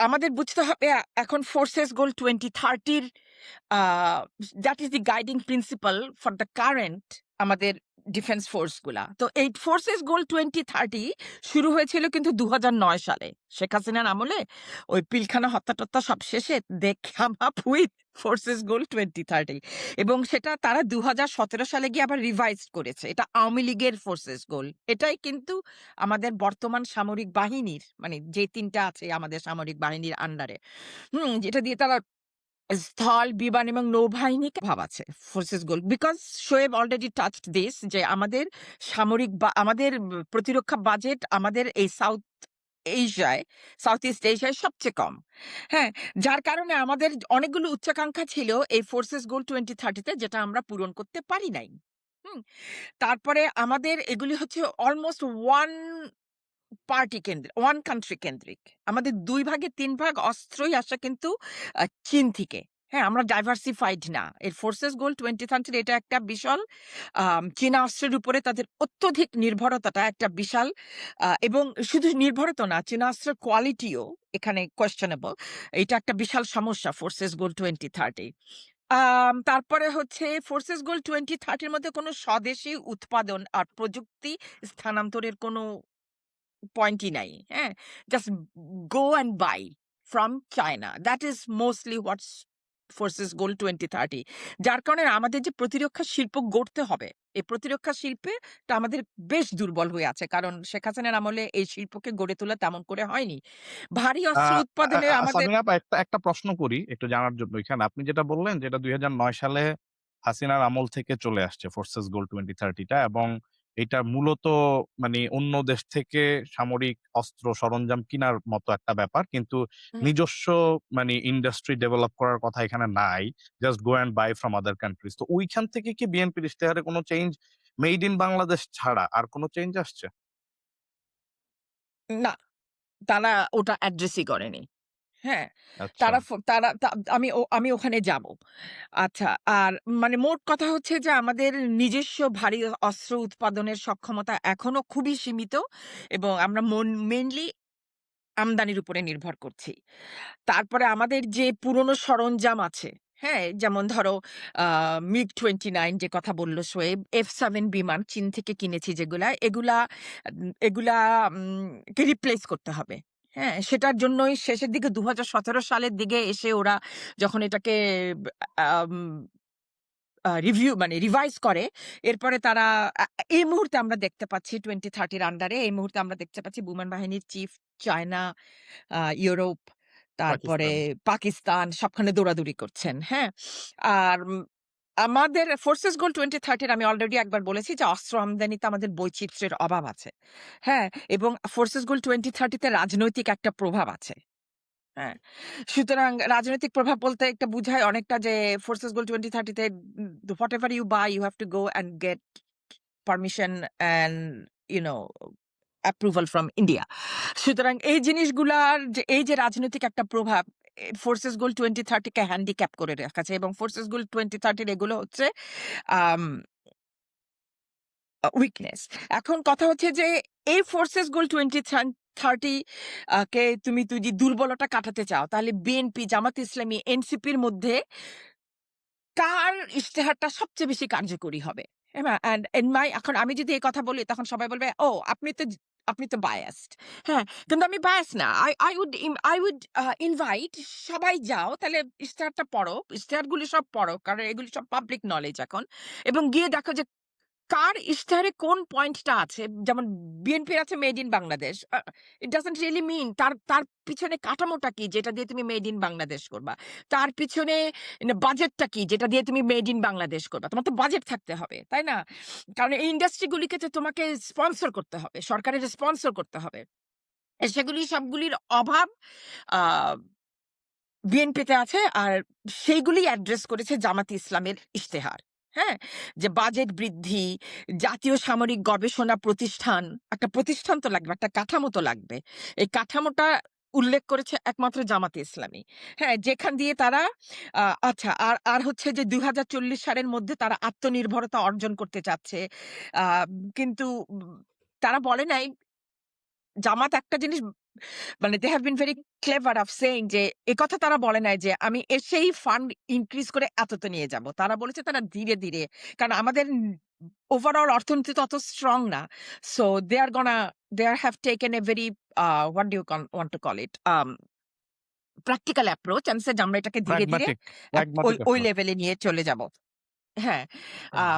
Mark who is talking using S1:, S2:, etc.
S1: আমাদের বুঝতে হবে এখন ফোর্সেস গোল 2030 র আ that is the guiding principle for the current আমাদের ডিফেন্স ফোর্সগুলা। তো এই ফোর্সেস গোল 2030 শুরু হয়েছিল কিন্তু ২০০৯ সালে। শেখ হাসিনার আমলে ওই পিলখানা হত্যা-টত্যা সব শেষে they up with forces goal 2030 এবং সেটা তারা ২০১৭ সালে গিয়ে আবার রিভাইজড করেছে। এটা আওয়ামী লীগের ফোর্সেস গোল। এটাই কিন্তু আমাদের বর্তমান সামরিক বাহিনীর মানে যে তিনটা আছে আমাদের সামরিক বাহিনীর আন্ডারে। হুম? যেটা দিয়ে তারা স্থল, বিমান এবং নৌবাহিনীকে ভাব আছে forces goal. Because Shoaib already touched this যে আমাদের সামরিক বা আমাদের প্রতিরক্ষা বাজেট আমাদের এই সাউথ এশিয়ায়, সাউথ ইস্ট এশিয়ায় সবচেয়ে কম। হ্যাঁ? যার কারণে আমাদের অনেকগুলো উচ্চাকাঙ্ক্ষা ছিল এই ফোর্সেস গোল টোয়েন্টি থার্টিতে যেটা আমরা পূরণ করতে পারি নাই। হুম? তারপরে আমাদের এগুলি হচ্ছে অলমোস্ট 1 পার্টি কেন্দ্রিক, ওয়ান কান্ট্রি কেন্দ্রিক। আমাদের দুই ভাগে তিন ভাগ অস্ত্রই আসে কিন্তু চীন থেকে। হ্যাঁ? আমরা ডাইভার্সিফাইড না। এর ফোর্সেস গোল 2030 এটা একটা বিশাল চীনা অস্ত্রের উপরে তাদের অত্যধিক নির্ভরতাটা একটা বিশাল এবং শুধু নির্ভরতা না, চীনা অস্ত্রের কোয়ালিটিও এখানে questionable এটা একটা বিশাল সমস্যা ফোর্সেস গোল টোয়েন্টি থার্টি তারপরে হচ্ছে ফোর্সেস গোল টোয়েন্টি থার্টির মধ্যে কোনো স্বদেশি উৎপাদন আর প্রযুক্তি স্থানান্তরের কোনো পয়েন্টই নাই। হ্যাঁ? Just go and buy from China. That is mostly what's forces goal 2030 যার কারণে আমাদের যে প্রতিরক্ষা শিল্প গড়তে হবে, এই প্রতিরক্ষা শিল্পেটা আমাদের বেশ দুর্বল হয়ে আছে। কারণ শেখ হাসিনার আমলে এই শিল্পকে গড়ে তোলা তেমন করে হয়নি। ভারী অস্ত্র উৎপাদনে আমাদের
S2: একটা একটা প্রশ্ন করি একটু জানার জন্য এখানে। আপনি যেটা বললেন যেটা ২০০৯ সালে হাসিনার আমল থেকে চলে আসছে ফোর্সেস গোল 2030 টা এবং এটা মূলত মানে অন্য দেশ থেকে সামরিক অস্ত্র সরঞ্জাম কিনার মতো একটা ব্যাপার। কিন্তু নিজস্ব মানে ইন্ডাস্ট্রি ডেভেলপ করার কথা এখানে নাই। Just go and buy from other countries. তো ওইখান থেকে কি বিএনপির ইশতেহারে কোনো চেঞ্জ মেড ইন বাংলাদেশ ছাড়া আর কোনো চেঞ্জ আসছে?
S1: না, তারা ওটা অ্যাড্রেসই করেনি। হ্যাঁ?
S2: আচ্ছা।
S1: তারা ফ তারা তা আমি ও আমি ওখানে যাব। আচ্ছা, আর মানে মোট কথা হচ্ছে যে আমাদের নিজস্ব ভারী অস্ত্র উৎপাদনের সক্ষমতা এখনও খুবই সীমিত এবং আমরা মন মেইনলি আমদানির উপরে নির্ভর করছি। তারপরে আমাদের যে পুরনো সরঞ্জাম আছে, হ্যাঁ? যেমন ধরো আ মিগ-29 যে কথা বলল শোয়েব, এফ সেভেন বিমান চীন থেকে কিনেছি যেগুলা, এগুলা উম এগুলা উম কে রিপ্লেস করতে হবে। হ্যাঁ? সেটার জন্যই শেষের দিকে ২০১৭ সালের দিকে এসে ওরা যখন এটাকে রিভিউ মানে রিভাইজ করে, এরপরে তারা এই মুহূর্তে আমরা দেখতে পাচ্ছি টোয়েন্টি থার্টির আন্ডারে এই মুহূর্তে আমরা দেখতে পাচ্ছি বিমান বাহিনীর চিফ চায়না, ইউরোপ, তারপরে
S2: পাকিস্তান।
S1: সবখানে দৌড়াদৌড়ি করছেন। হ্যাঁ? আর আমাদের ফোর্সেস গোল টোয়েন্টি থার্টির আমি অলরেডি একবার বলেছি যে অস্ত্র আমদানিতে আমাদের বৈচিত্র্যের অভাব আছে। হ্যাঁ? এবং ফোর্সেস গোল টোয়েন্টি থার্টিতে রাজনৈতিক একটা প্রভাব আছে। হ্যাঁ? সুতরাং রাজনৈতিক প্রভাব বলতে একটা বুঝায় অনেকটা যে ফোর্সেস গোল 2030 তে উম whatever you buy you have to go and get permission and you know approval from India. সুতরাং এই জিনিসগুলার যে, এই যে রাজনৈতিক একটা প্রভাব ফোর্সেস গোল 2030 কে হ্যান্ডিক্যাপ করে রেখেছে এবং ফোর্সেস গোল 2030 র এগুলো হচ্ছে উইকনেস। এখন কথা হচ্ছে যে এই ফোর্সেস গোল টোয়েন্টি থার্টি কে তুমি যদি দুর্বলতা কাটাতে চাও তাহলে বিএনপি, জামাত ইসলামী, এনসিপির মধ্যে কার ইশতেহারটা সবচেয়ে বেশি কার্যকরী হবে? অ্যান্ড এন মাই এখন আমি যদি এই কথা বলি তখন সবাই বলবে, "ও আপনি তো আপনি তো বায়াসড।" হ্যাঁ? কিন্তু আমি বায়াস না। I I would I would invite সবাই যাও তাহলে ইশতেহারটা পড়ো। ইশতেহারগুলি সব পড়ো। কারণ এগুলি সব পাবলিক নলেজ এখন। এবং গিয়ে দেখো যে কার ইশতেহারে কোন পয়েন্টটা আছে। যেমন বিএনপির আছে made in Bangladesh. It doesn't really mean তার তার পিছনে কাঠামোটা কি যেটা দিয়ে তুমি মেড ইন বাংলাদেশ করবা। তার পিছনে বাজেটটা কি যেটা দিয়ে তুমি মেড ইন বাংলাদেশ করবা। তোমার তো বাজেট থাকতে হবে। তাই না? কারণ এই ইন্ডাস্ট্রিগুলিকে তো তোমাকে স্পন্সর করতে হবে। সরকারের স্পন্সর করতে হবে। সেগুলি, সবগুলির অভাব বিএনপিতে আছে আর সেইগুলি অ্যাড্রেস করেছে জামাতে ইসলামের ইশতেহার। হ্যাঁ? যে বাজেট বৃদ্ধি, জাতীয় সামরিক গবেষণা প্রতিষ্ঠান, একটা প্রতিষ্ঠান তো লাগবে, একটা কাঠামো তো লাগবে। এই কাঠামোটা উল্লেখ করেছে একমাত্র জামাতে ইসলামী। হ্যাঁ? যেখান দিয়ে তারা আচ্ছা আর আর হচ্ছে যে ২০৪০ সালের মধ্যে তারা আত্মনির্ভরতা অর্জন করতে চাচ্ছে। কিন্তু তারা বলে নাই জামাত একটা জিনিস মানে they have been very clever of saying যে একথা তারা বলে নাই যে আমি এসেই ফান্ড ইনক্রিজ করে এততে নিয়ে যাব। তারা বলেছে তারা ধীরে ধীরে কারণ আমাদের ওভারঅল অর্থনীতি তত স্ট্রং না। So they are gonna they are have taken a very what do want to call it practical approach said আমরা এটাকে ধীরে ধীরে ওই লেভেলে নিয়ে চলে যাব। হ্যাঁ
S2: হ্যাঁ।